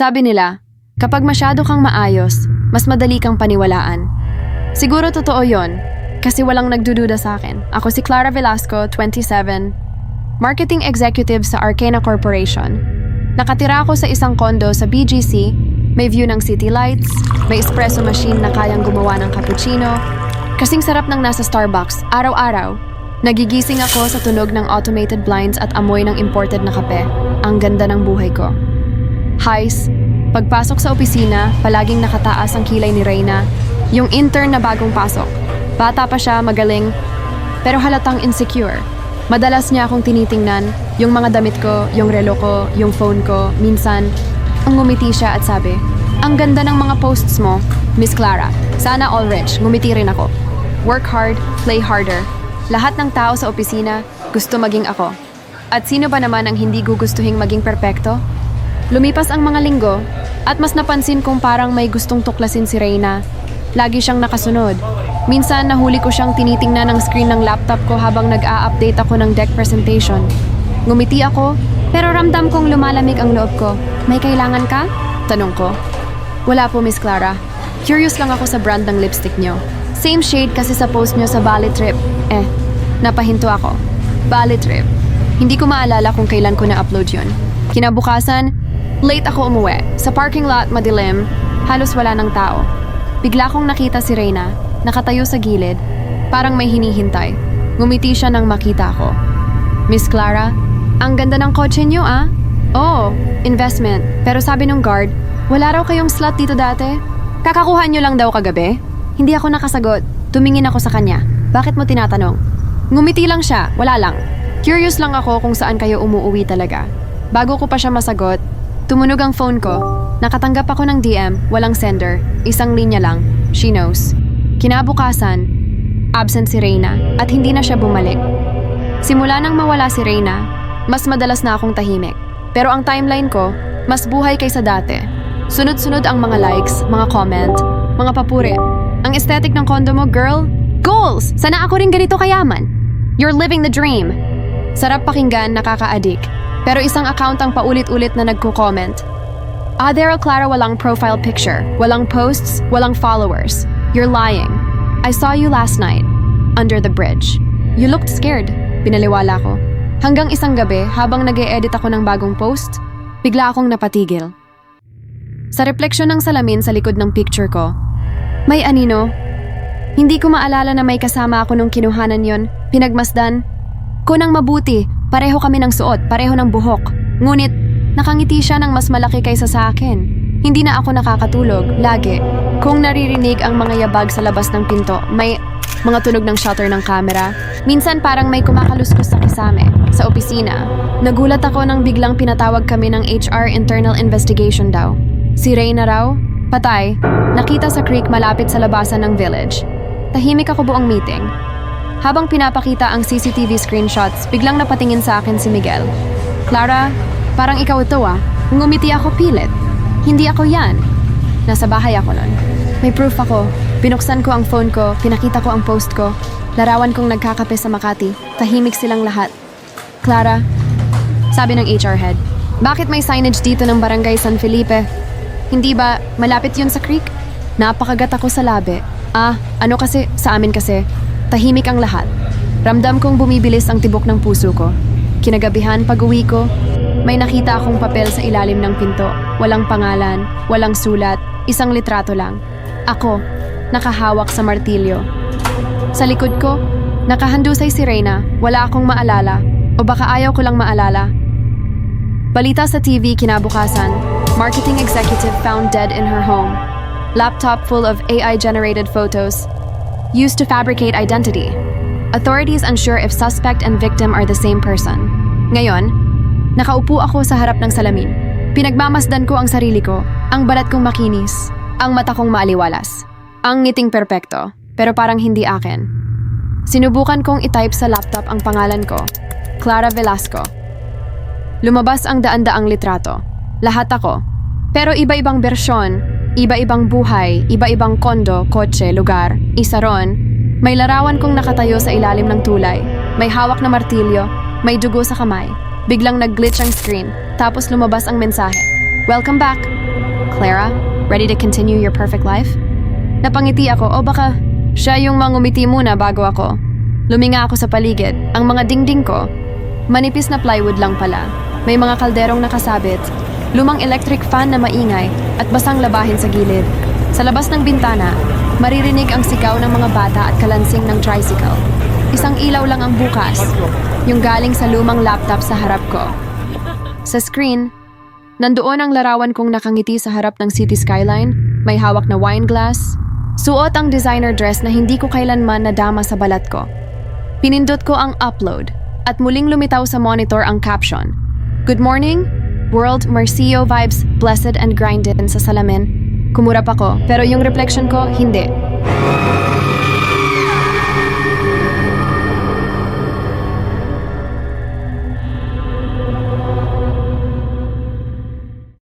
Sabi nila, kapag masyado kang maayos, mas madali kang paniwalaan. Siguro totoo yon, kasi walang nagdududa sa akin. Ako si Clara Velasco, 27, Marketing Executive sa Arcana Corporation. Nakatira ako sa isang kondo sa BGC, may view ng city lights, may espresso machine na kayang gumawa ng cappuccino, kasing sarap ng nasa Starbucks, araw-araw. Nagigising ako sa tunog ng automated blinds at amoy ng imported na kape. Ang ganda ng buhay ko. Highs, pagpasok sa opisina, palaging nakataas ang kilay ni Reyna. Yung intern na bagong pasok. Bata pa siya, magaling, pero halatang insecure. Madalas niya akong tinitingnan, yung mga damit ko, yung relo ko, yung phone ko, minsan, ang ngumiti siya at sabi, Ang ganda ng mga posts mo, Miss Clara. Sana all rich, ngumiti rin ako. Work hard, play harder. Lahat ng tao sa opisina gusto maging ako. At sino ba naman ang hindi gugustuhing maging perpekto? Lumipas ang mga linggo, at mas napansin kong parang may gustong tuklasin si Reyna. Lagi siyang nakasunod. Minsan nahuli ko siyang tinitingnan ng screen ng laptop ko habang nag-a-update ako ng deck presentation. Ngumiti ako, pero ramdam kong lumalamig ang loob ko. May kailangan ka? Tanong ko. Wala po, Miss Clara. Curious lang ako sa brand ng lipstick niyo. Same shade kasi sa post niyo sa Bali Trip. Eh, napahinto ako. Bali Trip. Hindi ko maalala kung kailan ko na-upload yun. Kinabukasan, late ako umuwi. Sa parking lot, madilim, halos wala ng tao. Bigla kong nakita si Reyna, nakatayo sa gilid, parang may hinihintay. Ngumiti siya nang makita ko. Miss Clara, ang ganda ng kotse niyo ah. Oo, investment. Pero sabi nung guard, wala raw kayong slot dito dati. Kakakuha niyo lang daw kagabi? Hindi ako nakasagot. Tumingin ako sa kanya. Bakit mo tinatanong? Ngumiti lang siya, wala lang. Curious lang ako kung saan kayo umuuwi talaga. Bago ko pa siya masagot, tumunog ang phone ko. Nakatanggap ako ng DM, walang sender, isang linya lang. She knows. Kinabukasan, absent si Reyna at hindi na siya bumalik. Simula nang mawala si Reyna, mas madalas na akong tahimik. Pero ang timeline ko, mas buhay kaysa dati. Sunod-sunod ang mga likes, mga comment, mga papuri. Ang aesthetic ng kondo mo, girl? Goals! Sana ako rin ganito kayaman. You're living the dream. Sarap pakinggan, nakaka-addict. Pero isang account ang paulit-ulit na nagko-comment. Ah, Daryl Clara walang profile picture, walang posts, walang followers. You're lying. I saw you last night, under the bridge. You looked scared, pinaliwala ko. Hanggang isang gabi, habang nag edit ako ng bagong post, bigla akong napatigil. Sa refleksyon ng salamin sa likod ng picture ko, may anino. Hindi ko maalala na may kasama ako nung kinuhanan yon, pinagmasdan. Kunang mabuti, pareho kami ng suot, pareho ng buhok. Ngunit, nakangiti siya ng mas malaki kaysa sa akin. Hindi na ako nakakatulog, lagi. Kung naririnig ang mga yabag sa labas ng pinto, may mga tunog ng shutter ng camera. Minsan parang may kumakaluskos sa kisame, sa opisina. Nagulat ako nang biglang pinatawag kami ng HR Internal Investigation daw. Si Reyna raw, patay, nakita sa creek malapit sa labasan ng village. Tahimik ako buong meeting. Habang pinapakita ang CCTV screenshots, biglang napatingin sa akin si Miguel. Clara, parang ikaw ito ah. Ngumiti ako pilit. Hindi ako yan. Nasa bahay ako nun. May proof ako. Binuksan ko ang phone ko, pinakita ko ang post ko. Larawan kong nagkakape sa Makati. Tahimik silang lahat. Clara, sabi ng HR head, bakit may signage dito ng Barangay San Felipe? Hindi ba malapit yun sa creek? Napakagat ako sa labi. Ah, ano kasi, sa amin kasi, tahimik ang lahat. Ramdam kong bumibilis ang tibok ng puso ko. Kinagabihan pag uwi ko, may nakita akong papel sa ilalim ng pinto. Walang pangalan, walang sulat, isang litrato lang. Ako, nakahawak sa martilyo. Sa likod ko, nakahandusay si Reyna, wala akong maalala, o baka ayaw ko lang maalala. Balita sa TV kinabukasan, marketing executive found dead in her home. Laptop full of AI-generated photos, used to fabricate identity. Authorities unsure if suspect and victim are the same person. Ngayon, nakaupo ako sa harap ng salamin. Pinagmamasdan ko ang sarili ko, ang balat kong makinis, ang mata kong maaliwalas, ang ngiting perpekto, pero parang hindi akin. Sinubukan kong itype sa laptop ang pangalan ko, Clara Velasco. Lumabas ang daan-daang litrato. Lahat ako. Pero iba-ibang bersyon, iba-ibang buhay, iba-ibang kondo, kotse, lugar. Isa ron, may larawan kong nakatayo sa ilalim ng tulay. May hawak na martilyo, may dugo sa kamay. Biglang nag-glitch ang screen, tapos lumabas ang mensahe. Welcome back! Clara? Ready to continue your perfect life? Napangiti ako o baka siya yung mangumiti muna bago ako. Luminga ako sa paligid. Ang mga dingding ko, manipis na plywood lang pala. May mga kalderong nakasabit, lumang electric fan na maingay at basang labahin sa gilid. Sa labas ng bintana, maririnig ang sigaw ng mga bata at kalansing ng tricycle. Isang ilaw lang ang bukas, yung galing sa lumang laptop sa harap ko. Sa screen, nandoon ang larawan kong nakangiti sa harap ng city skyline, may hawak na wine glass, suot ang designer dress na hindi ko kailanman nadama sa balat ko. Pinindot ko ang upload at muling lumitaw sa monitor ang caption. Good morning, World Marcio vibes, blessed and grinded sa salamin. Kumurap ako, pero yung reflection ko, hindi.